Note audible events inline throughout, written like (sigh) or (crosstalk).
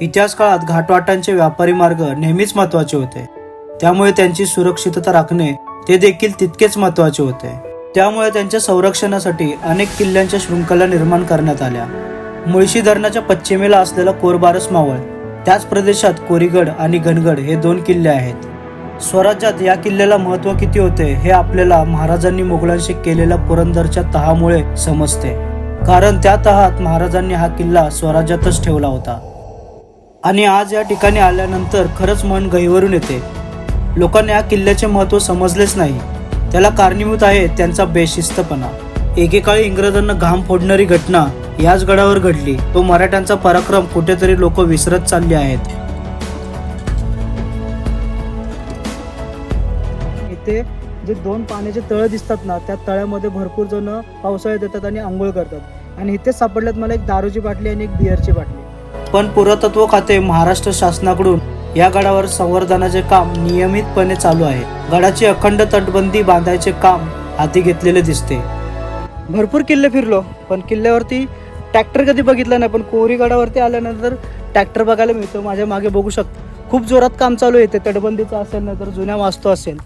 इतिहास काळात घाटवाटांचे व्यापारी मार्ग नेहमीच महत्त्वाचे होते. त्यामुळे त्यांची सुरक्षितता राखणे ते देखील तितकेच महत्त्वाचे होते. त्यामुळे त्यांच्या संरक्षणासाठी अनेक किल्ल्यांच्या शृंखला निर्माण करण्यात आल्या. मुळशी धरणाच्या पश्चिमेला असलेला कोरबारस मावळ त्याच प्रदेशात कोरीगड आणि घनगड हे दोन किल्ले आहेत. स्वराज्यात या किल्ल्याला महत्त्व किती होते हे आपल्याला महाराजांनी मोगलांशी केलेल्या पुरंदरच्या तहामुळे समजते. कारण त्या तहात महाराजांनी हा किल्ला स्वराज्यातच ठेवला होता. आणि आज या ठिकाणी आल्यानंतर खरंच मन गहिवरून येते. लोकांना या किल्ल्याचे महत्त्व समजलेच नाही. त्याला कारणीभूत आहे त्यांचा बेशिस्तपणा. एकेकाळी इंग्रजांना घाम फोडणारी घटना याच गडावर घडली. तो मराठ्यांचा पराक्रम कुठेतरी लोक विसरत चालले आहेत. इथे जे दोन पाण्याचे तळ दिसतात ना त्या तळ्यामध्ये भरपूर जण पावसाळ्यात येतात आणि आंघोळ करतात. आणि इथेच सापडल्यात मला एक दारूची बाटली आणि एक बिअरची बाटली. पण पुरातत्व खाते महाराष्ट्र शासनाकडून या गडावर संवर्धनाचे काम नियमितपणे चालू आहे. गडाची अखंड तटबंदी बांधायचे काम हाती घेतलेले दिसते. भरपूर किल्ले फिरलो पण किल्ल्यावरती ट्रॅक्टर कधी बघितलं नाही पण कोहरी गडावरती आल्यानंतर ट्रॅक्टर बघायला मिळतो. माझ्या मागे बघू शकतो. खूप जोरात काम चालू आहे ते तटबंदीचं असेल नाही तर जुन्या वास्तू असेल.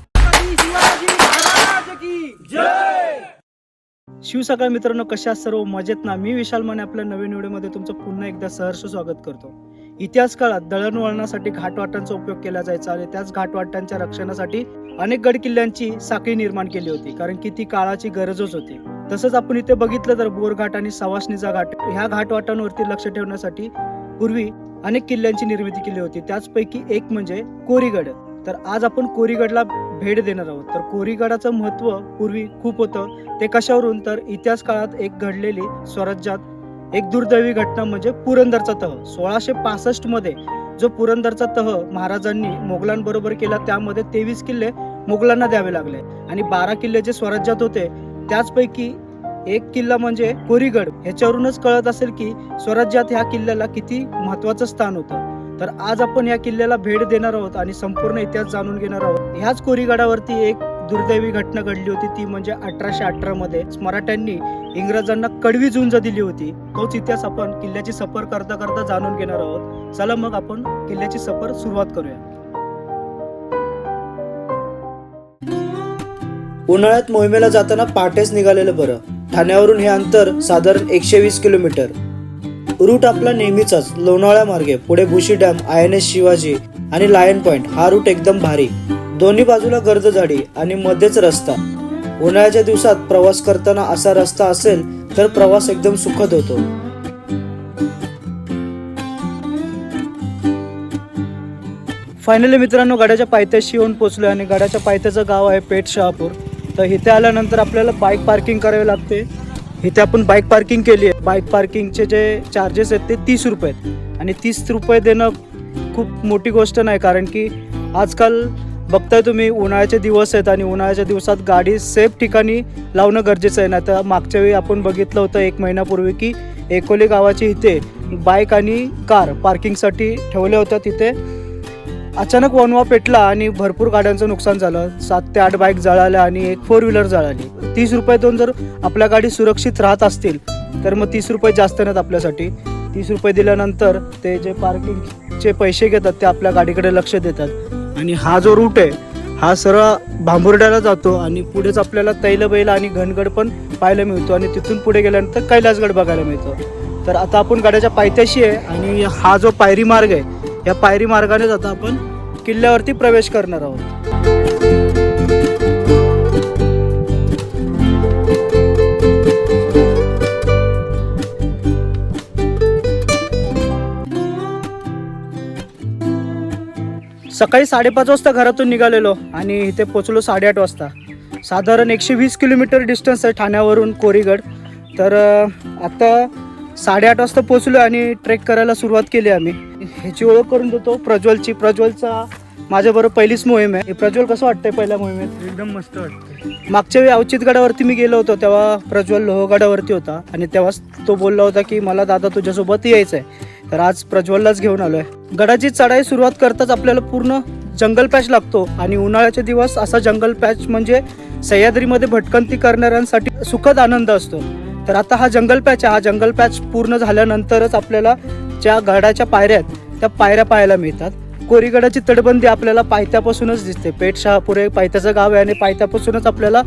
शिवसकाळ मित्रांनो कशा सर्व मजेत ना? मी विशाल माने आपल्या नवीन व्हिडिओमध्ये तुमचं पुन्हा एकदा सहर्ष स्वागत करतो. इतिहास काळात दळणवळणासाठी घाटवाटांचा उपयोग केला जायचा आणि त्याच घाटवाटांच्या रक्षणासाठी अनेक गड किल्ल्यांची साखळी निर्माण केली होती कारण की ती काळाची गरजच होती. तसंच आपण इथे बघितलं तर बोरघाट आणि सवासणीचा घाट ह्या घाटवाटांवरती लक्ष ठेवण्यासाठी पूर्वी अनेक किल्ल्यांची निर्मिती केली होती. त्याचपैकी एक म्हणजे कोरीगड. तर आज आपण कोरीगडला भेट देणार आहोत. तर कोरीगडाचं महत्त्व पूर्वी खूप होतं. ते कशावरून? तर इतिहास काळात एक घडलेली स्वराज्यात एक दुर्दैवी घटना म्हणजे पुरंदरचा तह. सोळाशे पासष्टमध्ये जो पुरंदरचा तह महाराजांनी मोगलांबरोबर केला त्यामध्ये तेवीस किल्ले मोगलांना द्यावे लागले. आणि बारा किल्ले जे स्वराज्यात होते त्याचपैकी एक किल्ला म्हणजे कोरीगड. ह्याच्यावरूनच कळत असेल की स्वराज्यात ह्या किल्ल्याला किती महत्वाचं स्थान होतं. तर आज आपण या किल्ल्याला भेट देणार आहोत आणि संपूर्ण इतिहास जाणून घेणार आहोत. ह्याच कोरीगडावरती एक दुर्दैवी घटना घडली होती. ती म्हणजे अठराशे अठरा मध्ये मराठ्यांनी इंग्रजांना कडवी झुंज दिली होती. तोच इतिहास आपण किल्ल्याची सफर करता करता जाणून घेणार आहोत. चला मग आपण किल्ल्याची सफर सुरुवात करूया. उन्हाळ्यात मोहिमेला जाताना पहाटेच निघालेलं बरं. ठाण्यावरून हे अंतर साधारण एकशे वीस किलोमीटर. रूट आपला नेहमीचाच. लोणावळ्या मार्गे. पुढे Bhushi dam I N S Shivaji आणि लायन पॉइंट. हा रूट एकदम भारी. दोन्ही बाजूला गर्द झाडी आणि मध्येच रस्ता. उन्हाळ्याच्या दिवसात प्रवास करताना असा रस्ता असेल तर प्रवास एकदम सुखद होतो. फायनली मित्रांनो गडाच्या पायथ्याशी येऊन पोचलो आणि गडाच्या पायथ्याचं गाव आहे पेठ शहापूर. तर इथे आल्यानंतर आपल्याला बाईक पार्किंग करावी लागते. इथे आपण बाईक पार्किंग केली आहे. बाईक पार्किंगचे जे चार्जेस आहेत ते तीस रुपये आहेत. आणि तीस रुपये देणं खूप मोठी गोष्ट नाही कारण की आजकाल बघताय तुम्ही उन्हाळ्याचे दिवस आहेत आणि उन्हाळ्याच्या दिवसात गाडी सेफ ठिकाणी लावणं गरजेचं आहे. ना तर मागच्या वेळी आपण बघितलं होतं एक महिन्यापूर्वी की एकोले गावाची इथे बाईक आणि कार पार्किंगसाठी ठेवल्या होत्या. तिथे अचानक वनवा पेटला आणि भरपूर गाड्यांचं नुकसान झालं. सात ते आठ बाईक जळाल्या आणि एक फोर व्हीलर जळाली. तीस रुपये दोन जर आपल्या गाडी सुरक्षित राहत असतील तर मग तीस रुपये जास्त नाहीत आपल्यासाठी. तीस रुपये दिल्यानंतर ते जे पार्किंगचे पैसे घेतात ते आपल्या गाडीकडे लक्ष देतात. आणि हा जो रूट आहे हा सरळ भांबुर्ड्याला जातो आणि पुढेच आपल्याला तैलबैल आणि घनगड पण पाहायला मिळतो आणि तिथून पुढे गेल्यानंतर कैलासगड बघायला मिळतो. तर आता आपण गाड्याच्या पायथ्याशी आहे आणि हा जो पायरी मार्ग आहे या पायरी मार्गानेच आता आपण किल्ल्यावरती प्रवेश करणार आहोत. सकाळी साडेपाच वाजता घरातून निघालेलो आणि इथे पोचलो साडेआठ वाजता. साधारण एकशे वीस किलोमीटर डिस्टन्स आहे ठाण्यावरून कोरीगड. तर अ, आता साडेआठ वाजता पोचलो आणि ट्रेक करायला सुरुवात केली आम्ही. ह्याची ओळख करून देतो प्रज्वलची. प्रज्वलचा माझ्याबरोबर पहिलीच मोहीम आहे. प्रज्वल कसं वाटतंय पहिल्या मोहिमेत? एकदम मस्त वाटतं मागच्या वेळी अवचित गडावरती मी गेलो होतो तेव्हा प्रज्वल लोहगडावरती होता. आणि तेव्हाच तो बोलला होता की मला दादा तुझ्यासोबत यायचं आहे तर आज प्रज्वललाच घेऊन आलोय. गडाची चढाई सुरुवात करताच आपल्याला पूर्ण जंगल पॅच लागतो आणि उन्हाळ्याचे दिवस असा जंगल पॅच म्हणजे सह्याद्रीमध्ये भटकंती करणाऱ्यांसाठी सुखद आनंद असतो. तर आता हा जंगल पॅच आहे. हा जंगल पॅच पूर्ण झाल्यानंतरच आपल्याला ज्या गडाच्या पायऱ्या आहेत त्या पायऱ्या पाहायला मिळतात. कोरीगडाची तटबंदी आपल्याला पायथ्यापासूनच दिसते. पेठ शहापुरे पायथ्याचं गाव आहे आणि पायथ्यापासूनच आपल्याला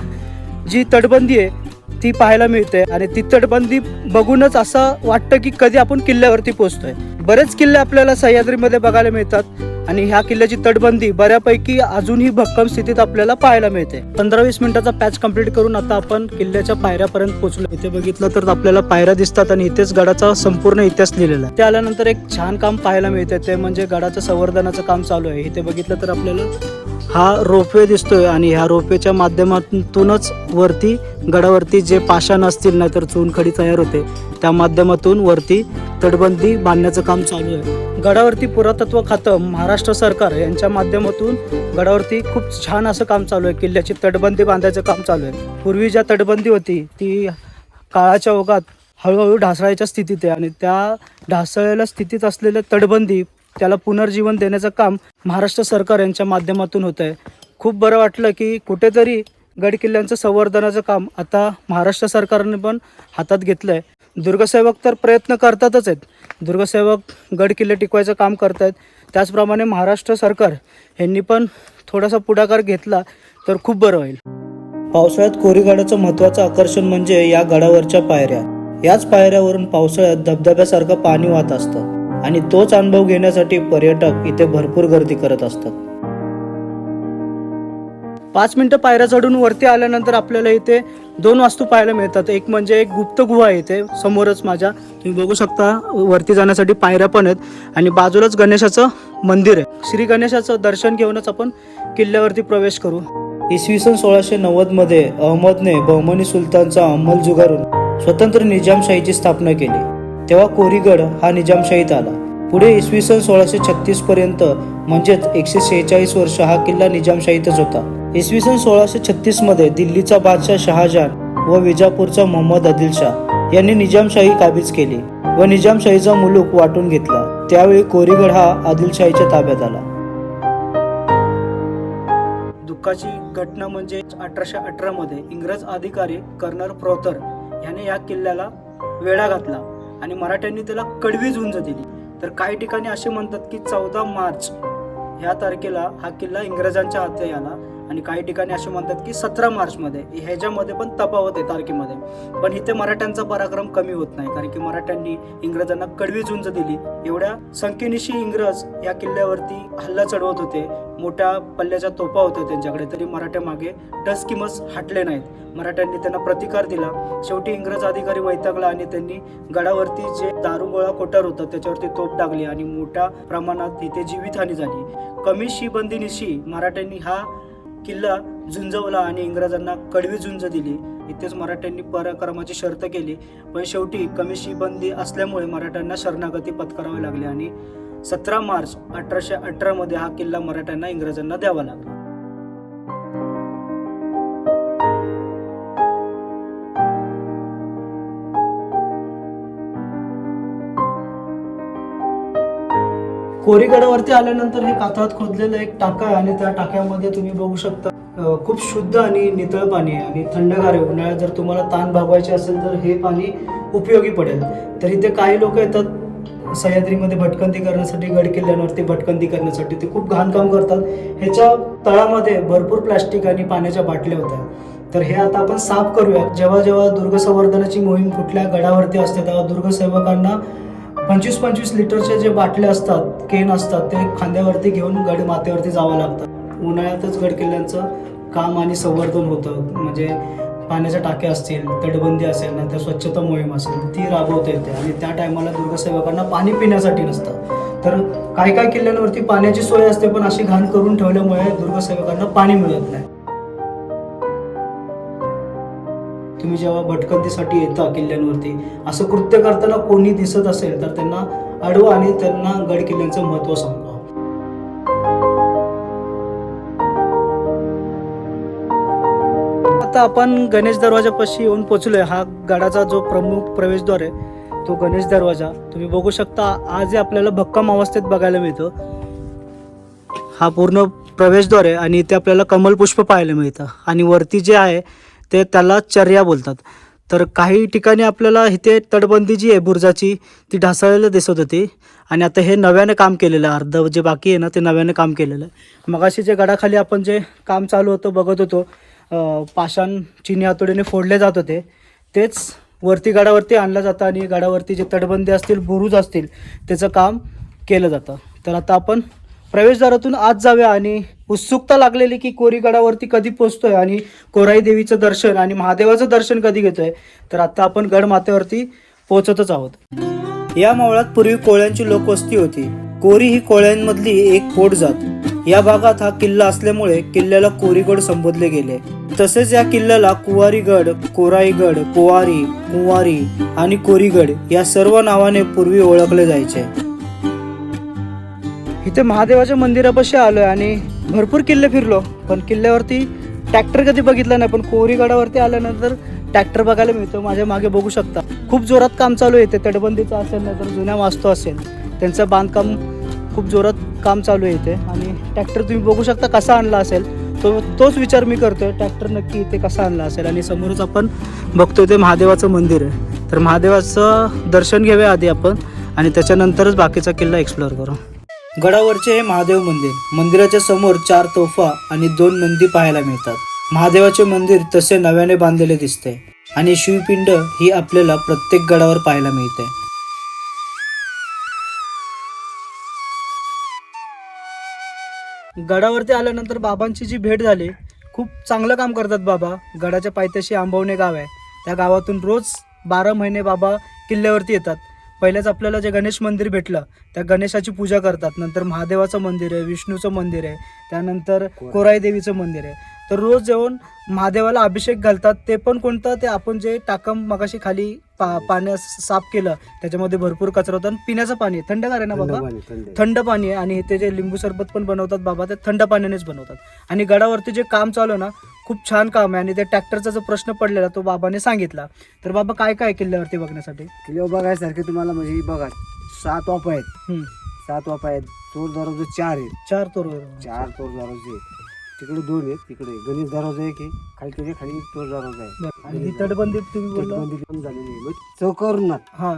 जी तटबंदी आहे ती पाहायला मिळते आणि ती तटबंदी बघूनच असं वाटतं की कधी आपण किल्ल्यावरती पोहोचतोय. बरेच किल्ले आपल्याला सह्याद्रीमध्ये बघायला मिळतात आणि ह्या किल्ल्याची तटबंदी बऱ्यापैकी अजूनही भक्कम स्थितीत आपल्याला पाहायला मिळते. पंधरा वीस मिनिटाचा पॅच कंप्लीट करून आता आपण किल्ल्याच्या पायऱ्यापर्यंत पोहोचलो. इथे बघितलं तर आपल्याला पायऱ्या दिसतात आणि इथेच गडाचा संपूर्ण इतिहास लिहिलेला आहे. ते आल्यानंतर एक छान काम पाहायला मिळते. ते म्हणजे गडाचं संवर्धनाचं काम चालू आहे. इथे बघितलं तर आपल्याला हा रोपवे दिसतोय आणि ह्या रोपवेच्या माध्यमातूनच वरती गडावरती जे पाषाण असतील नाहीतर चुनखडी तयार होते त्या माध्यमातून वरती तटबंदी बांधण्याचं काम चालू आहे. गडावरती पुरातत्व खातं महाराष्ट्र सरकार यांच्या माध्यमातून गडावरती खूप छान असं काम चालू आहे. किल्ल्याची तटबंदी बांधायचं काम चालू आहे. पूर्वी ज्या तटबंदी होती ती काळाच्या ओघात हळूहळू ढासळायच्या स्थितीत आहे आणि त्या ढासळलेल्या स्थितीत असलेल्या तटबंदी त्याला पुनर्जीवन देण्याचं काम महाराष्ट्र सरकार यांच्या माध्यमातून होत आहे खूप बरं वाटलं की कुठेतरी गड किल्ल्यांचं संवर्धनाचं काम आता महाराष्ट्र सरकारने पण हातात घेतलं आहे दुर्गसेवक तर प्रयत्न करतातच आहेत. दुर्गसेवक गड किल्ले टिकवायचं काम करत आहेत त्याचप्रमाणे महाराष्ट्र सरकार यांनी पण थोडासा पुढाकार घेतला तर खूप बरं होईल. पावसाळ्यात कोरीगडाचं महत्त्वाचं आकर्षण म्हणजे या गडावरच्या पायऱ्या. याच पायऱ्यावरून पावसाळ्यात धबधब्यासारखं पाणी वाहत असतं. आणि तोच अनुभव घेण्यासाठी पर्यटक इथे भरपूर गर्दी करत असतात. पाच मिनटं पायऱ्या चढून वरती आल्यानंतर आपल्याला इथे दोन वास्तू पाहायला मिळतात. एक म्हणजे एक गुप्त गुहा आहे इथे समोरच माझ्या. तुम्ही बघू शकता वरती जाण्यासाठी पायऱ्या पण आहेत आणि बाजूलाच गणेशाचं मंदिर आहे. श्री गणेशाचं दर्शन घेऊनच आपण किल्ल्यावरती प्रवेश करू. इसवी सन सोळाशे नव्वदमध्ये अहमदने बहमनी सुलतानचा अंमल जुगारून स्वतंत्र निजामशाहीची स्थापना केली. तेव्हा कोरीगड हा निजामशाहीत आला. पुढे इसवी सन सोळाशे छत्तीस पर्यंत म्हणजेच एकशे शेहेचाळीस वर्ष हा किल्ला निजामशाहीतच होता. इसवी सन सोळाशे छत्तीसमध्ये दिल्लीचा बादशाह शहाजहान व विजापूरचा मोहम्मद आदिलशाह यांनी निजामशाही काबीज केली व निजामशाहीचा मुलूक वाटून घेतला. त्यावेळी कोरीगड हा आदिलशाहीच्या ताब्यात आला. दुःखाची घटना म्हणजे अठराशे अठरा मध्ये इंग्रज अधिकारी कर्नल प्रोतर याने या किल्ल्याला वेढा घातला. आणि मराठ्यांनी त्याला कडवी झुंज दिली. तर काही ठिकाणी असे म्हणतात की चौदा मार्च ह्या तारखेला हा किल्ला इंग्रजांच्या हाती आला. आणि काही ठिकाणी असे म्हणतात की सतरा मार्चमध्ये ह्याच्यामध्ये पण तफावत आहे तारखेमध्ये. पण इथे मराठ्यांचा पराक्रम कमी होत नाही कारण की मराठ्यांनी इंग्रजांना कडवी झुंज दिली. एवढ्या संख्येनिशी इंग्रज या किल्ल्यावरती हल्ला चढवत होते मोठ्या पल्ल्याच्या तोफा होत्या त्यांच्याकडे तरी मराठ्या मागे डसकिमस हटले नाहीत. मराठ्यांनी त्यांना प्रतिकार दिला. शेवटी इंग्रज अधिकारी वैतागला आणि त्यांनी गडावरती जे दारुगोळा कोठार होता त्याच्यावरती तोफ टाकली आणि मोठ्या प्रमाणात इथे जीवितहानी झाली. कमी शिबंदीनिशी मराठ्यांनी हा किल्ला झुंजवला आणि इंग्रजांना कडवी झुंज दिली. इथेच मराठ्यांनी पराक्रमाची शर्त केली. पण शेवटी कमी शिबंदी असल्यामुळे मराठ्यांना शरणागती पत्करावी लागली आणि सतरा मार्च अठराशे अठरामध्ये हा किल्ला मराठ्यांना इंग्रजांना द्यावा लागला. कोरीगडावरती आल्यानंतर हे कातळात खोदलेलं एक टाका आहे आणि त्या टाक्यामध्ये तुम्ही बघू शकता खूप शुद्ध आणि नितळ पाणी आहे आणि थंडगार आहे. उन्हाळ्यात जर तुम्हाला ताण भागवायचे असेल तर हे पाणी उपयोगी पडेल. तर इथे काही लोक येतात सह्याद्रीमध्ये भटकंती करण्यासाठी गड किल्ल्यांवरती भटकंती करण्यासाठी. ते खूप घाणकाम करतात. ह्याच्या तळामध्ये भरपूर प्लास्टिक आणि पाण्याच्या बाटल्या होत्या. तर हे आता आपण साफ करूया जेव्हा जेव्हा दुर्ग संवर्धनाची मोहीम कुठल्या गडावरती असते तेव्हा दुर्गसेवकांना पंचवीस पंचवीस लिटरच्या जे बाटल्या असतात केन असतात ते खांद्यावरती घेऊन गड माथ्यावरती जावं लागतं. उन्हाळ्यातच गड किल्ल्यांचं काम आणि संवर्धन होतं. म्हणजे पाण्याच्या टाक्या असतील तटबंदी असेल नंतर स्वच्छता मोहीम असेल ती राबवता येते. आणि त्या टायमाला दुर्गसेवकांना पाणी पिण्यासाठी नसतं. तर काही काही किल्ल्यांवरती पाण्याची सोय असते पण अशी घाण करून ठेवल्यामुळे दुर्गसेवकांना पाणी मिळत नाही. तुम्ही जेव्हा भटकंतीसाठी येता किल्ल्यांवरती असं कृत्य करताना कोणी दिसत असेल तर त्यांना अडवा आणि त्यांना गड किल्ल्यांचं महत्त्व सांगा. आता आपण गणेश दरवाजापाशी येऊन पोचलोय. हा गडाचा जो प्रमुख प्रवेशद्वार आहे तो गणेश दरवाजा. तुम्ही बघू शकता आज आपल्याला भक्कम अवस्थेत बघायला मिळतो. हा पूर्ण प्रवेशद्वार आहे आणि इथे आपल्याला कमलपुष्प पाहायला मिळतं. आणि वरती जे आहे ते त्याला चर्या बोलतात. तर काही ठिकाणी आपल्याला इथे तटबंदी जी आहे बुर्जाची ती ढासळलेलं दिसत होती. आणि आता हे नव्याने काम केलेलं आहे. अर्ध जे बाकी आहे ना ते नव्याने काम केलेलं आहे. मगाशी जे गडाखाली आपण जे काम चालू होतं बघत होतो पाषाण चिनी हातोडीने फोडले जात होते. तेच वरती गडावरती आणलं जातं आणि गडावरती जे तटबंदी असतील बुरुज असतील त्याचं काम केलं जातं. तर आता आपण प्रवेशद्वारातून आत जाव्या आणि उत्सुकता लागलेली की कोरीगडावरती कधी पोचतोय आणि कोराई देवीचं दर्शन आणि महादेवाचं दर्शन कधी घेतोय तर आता आपण गडमाथ्यावरती पोहोचतच आहोत. या मावळात पूर्वी कोळ्यांची लोकवस्ती होती. कोरी ही कोळ्यांमधली एक पोट जात. या भागात हा किल्ला असल्यामुळे किल्ल्याला कोरीगड संबोधले गेले. तसेच या किल्ल्याला कुवारीगड कोराईगड पोवारी कुंवारी आणि कोरीगड या सर्व नावाने पूर्वी ओळखले जायचे. इथे महादेवाच्या मंदिरापाशी आलोय आणि भरपूर किल्ले फिरलो. पण किल्ल्यावरती ट्रॅक्टर कधी बघितला नाही पण कोरीगडावरती आल्यानंतर ट्रॅक्टर बघायला मिळतो. माझ्या मागे बघू शकता. खूप जोरात काम चालू आहे. इथे तटबंदीचं असेल नाही तर जुन्या वास्तू असेल. त्यांचं बांधकाम खूप जोरात काम चालू आहे इथे. आणि ट्रॅक्टर तुम्ही बघू शकता कसा आणला असेल. तो तोच विचार मी करतोय. ट्रॅक्टर नक्की इथे कसा आणला असेल. आणि समोरच आपण बघतोय ते महादेवाचं मंदिर आहे. तर महादेवाचं दर्शन घेऊया आधी आपण. आणि त्याच्यानंतरच बाकीचा किल्ला एक्सप्लोअर करू. गडावरचे हे महादेव मंदिर मंदिराच्या समोर चार तोफा आणि दोन नंदी पाहायला मिळतात. महादेवाचे मंदिर तसे नव्याने बांधलेले दिसते आणि शिवपिंड ही आपल्याला प्रत्येक गडावर पाहायला मिळते. गडावरती आल्यानंतर बाबांची जी भेट झाली खूप चांगलं काम करतात बाबा. गडाच्या पायथ्याशी आंबवणे गाव आहे. त्या गावातून रोज बारा महिने बाबा किल्ल्यावरती येतात. पहिल्याच आपल्याला जे गणेश मंदिर भेटलं त्या गणेशाची पूजा करतात. नंतर महादेवाचं मंदिर आहे विष्णूचं मंदिर आहे त्यानंतर कोराई. देवीचं मंदिर आहे. तर रोज जेवण महादेवाला अभिषेक घालतात. ते पण कोणतं? ते आपण जे टाकम मगाशी खाली पा पाण्यास साफ केलं त्याच्यामध्ये भरपूर कचरा होता. आणि पिण्याचं पाणी आहे. थंडगार आहे ना बाबा? थंड. पाणी आहे. आणि ते जे लिंबू सरबत पण बनवतात बाबा ते थंड पाण्यानेच बनवतात. आणि गडावरती जे काम चालू आहे ना खूप छान काम आहे. आणि त्या ट्रॅक्टरचा जो प्रश्न पडलेला तो बाबाने सांगितला. तर बाबा काय काय किल्ल्यावरती बघण्यासाठी? किल्ले बघायसारखे तुम्हाला म्हणजे बघा सात वाप आहेत. सात वाप आहेत. तोर दरवाजे चार आहेत. चार तोर चार तोर दरवाजे आहेत. तिकडे दोन आहेत तिकडे गणेश दरवाजा एक आहे खाली त्याच्याखाली तोर दरवाजा आहे. आणि ही तटबंदी तुम्ही बोलला? तटबंदी पण झालेली आहे. मग चौकरुणात हा.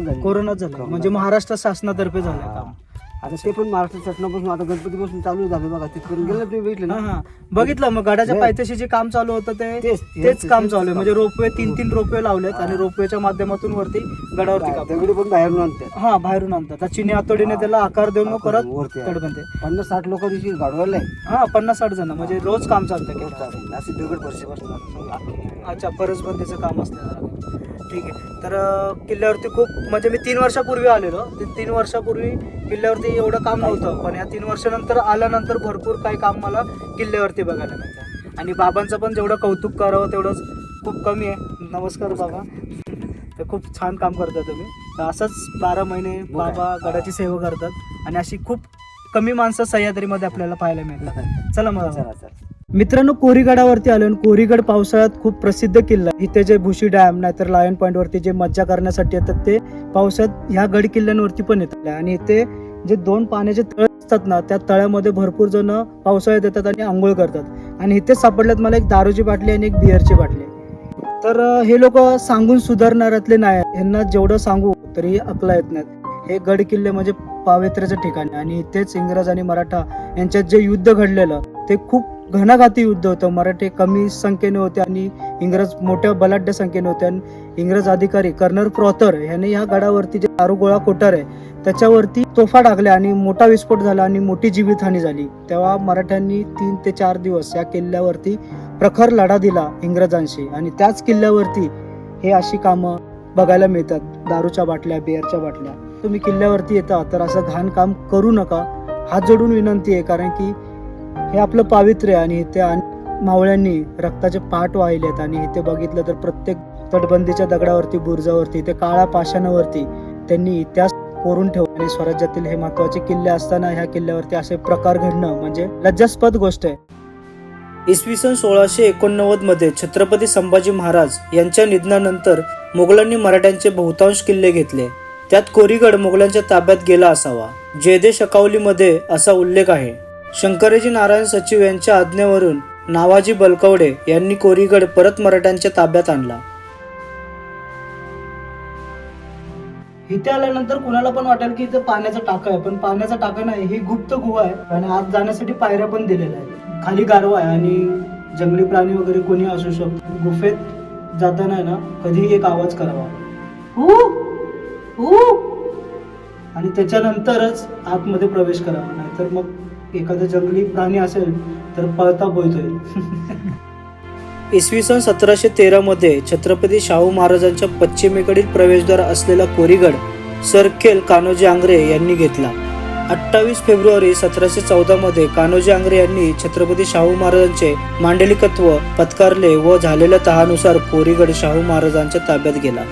झाली कोरोना झाला. म्हणजे महाराष्ट्र शासनातर्फे झालं काम. आता ते पण महाराष्ट्र शासनापासून आता गणपतीपासून चालू झालं बघा तिथपर्यंत गेलं तुम्ही हा ना? हा बघितलं मग गडाच्या पायथ्याशी जे काम चालू होतं ते तेच तेच काम चालू आहे. म्हणजे रोपवे तीन तीन रोपवे लावलेत आणि रोपवेच्या माध्यमातून वरती गडावरती काम. दगडी पण बाहेरून आणतात. हा बाहेरून आणतात. आता चिनी हातोडीने त्याला आकार देऊन मग परत वरती आहे. पन्नास साठ लोक दिवशी गाडवायला हा पन्नास साठ जण. म्हणजे रोज काम चालतं की असे दगड परिषद अच्छा परसबंदीचं काम असतं. ठीक आहे. तर किल्ल्यावरती खूप म्हणजे मी तीन वर्षापूर्वी आलेलो. ते तीन वर्षापूर्वी किल्ल्यावरती एवढं काम नव्हतं. पण या तीन वर्षानंतर आल्यानंतर भरपूर काही काम मला किल्ल्यावरती बघायला मिळतं. आणि बाबांचं पण जेवढं कौतुक करावं तेवढंच खूप कमी आहे. नमस्कार बाबा. तर खूप छान काम करता तुम्ही. तर असंच बारा महिने बाबा गडाची सेवा करतात. आणि अशी खूप कमी माणसं सह्याद्रीमध्ये आपल्याला पाहायला मिळतात. (laughs) चला मग चला चला. मित्रांनो कोरीगडावरती आलो आणि कोरीगड पावसाळ्यात खूप प्रसिद्ध किल्ला. इथे जे भुशी डॅम नाहीतर लायन पॉइंट वरती जे मज्जा करण्यासाठी येतात ते पावसाळ्यात ह्या गड किल्ल्यांवरती पण येतात. आणि इथे जे दोन पाण्याचे तळ असतात ना त्या तळ्यामध्ये भरपूर जण पावसाळ्यात येतात आणि आंघोळ करतात. आणि इथेच सापडल्यात मला एक दारूची बाटली आणि एक बिअरची बाटली. तर हे लोक सांगून सुधारणाऱ्यातले नाही यांना जेवढं सांगू तरी अकला येत नाहीत. हे गड किल्ले म्हणजे पावित्र्याचं ठिकाण. आहे आणि इथेच इंग्रज आणि मराठा यांच्यात जे युद्ध घडलेलं ते खूप घणाघाती युद्ध होतं. मराठे कमी संख्येने होते आणि इंग्रज मोठ्या बलाढ्य संख्येने होते. आणि इंग्रज अधिकारी कर्नल प्रॉथर याने ह्या गडावरती जे दारुगोळा कोठार आहे त्याच्यावरती तोफा टाकल्या आणि मोठा विस्फोट झाला आणि मोठी जीवितहानी झाली. तेव्हा मराठ्यांनी तीन ते चार दिवस या किल्ल्यावरती प्रखर लढा दिला इंग्रजांशी. आणि त्याच किल्ल्यावरती हे अशी कामं बघायला मिळतात. दारूच्या बाटल्या बिअरच्या बाटल्या. तुम्ही किल्ल्यावरती येता तर असं घाण काम करू नका. हात जोडून विनंती आहे कारण की हे आपलं पावित्र्य आहे आणि इथे मावळ्यांनी रक्ताचे पाठ वाहिलेत आणि इथे बघितलं तर प्रत्येक तटबंदीच्या दगडावरती बुर्जावरती ते काळ्या पाषाणावरती त्यांनी इतिहास कोरून ठेव आणि स्वराज्यातील हे महत्त्वाचे किल्ले असताना ह्या किल्ल्यावरती असे प्रकार घडणं म्हणजे लज्जास्पद गोष्ट आहे. इसवी सन सोळाशे एकोणनव्वदमध्ये छत्रपती संभाजी महाराज यांच्या निधनानंतर मुघलांनी मराठ्यांचे बहुतांश किल्ले घेतले. त्यात कोरीगड मुघलांच्या ताब्यात गेला असावा. जयदेश अकावलीमध्ये असा उल्लेख आहे. शंकरजी नारायण सचिव यांच्या आज्ञेवरून नावाजी बलकवडे यांनी कोरीगड परत मराठ्यांच्या ताब्यात आणला. इथे आल्यानंतर कुणाला पण वाटेल की इथं पाण्याचा टाका आहे पण पाण्याचा टाका नाही ही गुप्त गुहा आहे आणि आत जाण्यासाठी पायऱ्या पण दिलेल्या आहेत. खाली गारवा आहे आणि जंगली प्राणी वगैरे कोणी असू शकतो. गुफेत जाताना ना कधीही एक आवाज करावा. आणि त्याच्यानंतरच आतमध्ये प्रवेश करावा नाहीतर मग एखादा जंगली प्राणी असेल तर पळता बोलतोय. इसवी सन सतराशे तेरा मध्ये छत्रपती शाहू महाराजांच्या पश्चिमेकडील प्रवेशद्वार असलेला कोरीगड सरखेल कान्होजी आंग्रे यांनी घेतला. अठ्ठावीस फेब्रुवारी सतराशे चौदा मध्ये कान्होजी आंग्रे यांनी छत्रपती शाहू महाराजांचे मांडलिकत्व पत्कारले व झालेल्या तहानुसार कोरीगड शाहू महाराजांच्या ताब्यात गेला.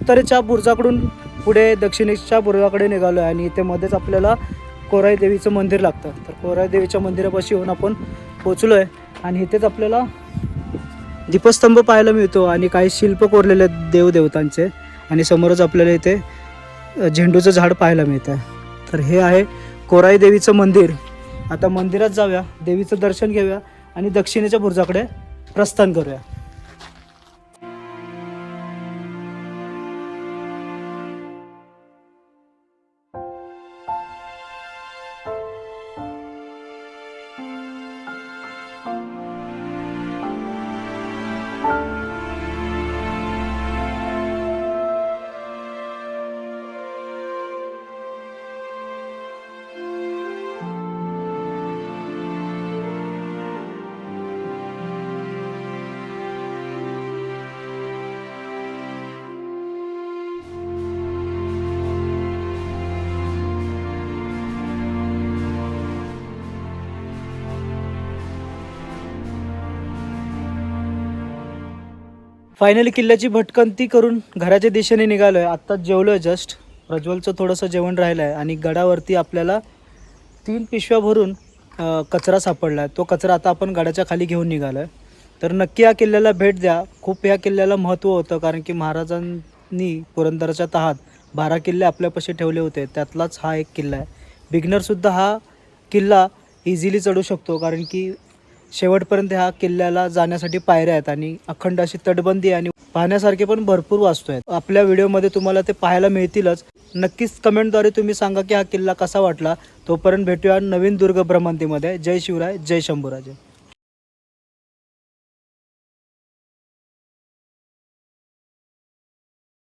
उत्तरेच्या बुर्जाकडून पुढे दक्षिणेच्या बुर्जाकडे निघालो आणि इथे मध्येच आपल्याला कोराई देवीचं मंदिर लागतं. तर कोराई देवीच्या मंदिरापाशी येऊन आपण पोचलो आहे आणि इथेच आपल्याला दीपस्तंभ पाहायला मिळतो आणि काही शिल्प कोरलेले आहेत देवदेवतांचे आणि समोरच आपल्याला इथे झेंडूचं झाड पाहायला मिळतं आहे तर हे आहे कोराई देवीचं मंदिर. आता मंदिरात जाऊया देवीचं दर्शन घेऊया आणि दक्षिणेच्या बुर्जाकडे प्रस्थान करूया. फायनली किल्ल्याची भटकंती करून घराच्या दिशेने निघालो आहे आत्ताच जेवलो आहे जस्ट प्रज्वलचं थोडंसं जेवण राहिलं आहे आणि गडावरती आपल्याला तीन पिशव्या भरून कचरा सापडला आहे तो कचरा आता आपण गडाच्या खाली घेऊन निघालो आहे तर नक्की या किल्ल्याला भेट द्या. खूप या किल्ल्याला महत्त्व होतं कारण की महाराजांनी पुरंदरच्या तहात बारा किल्ले आपल्यापाशी ठेवले होते. त्यातलाच हा एक किल्ला आहे. बिगनरसुद्धा हा किल्ला इझिली चढू शकतो कारण की शेवटपर्यंत ह्या किल्ल्याला जाण्यासाठी पायऱ्या आहेत आणि अखंड अशी तटबंदी आहे आणि पाहण्यासारखे पण भरपूर वास्तू आहेत. आपल्या व्हिडिओमध्ये तुम्हाला ते पाहायला मिळतीलच. नक्कीच कमेंटद्वारे तुम्ही सांगा की हा किल्ला कसा वाटला. तोपर्यंत भेटूया नवीन दुर्ग भ्रमंतीमध्ये जय शिवराय जय शंभूराजे.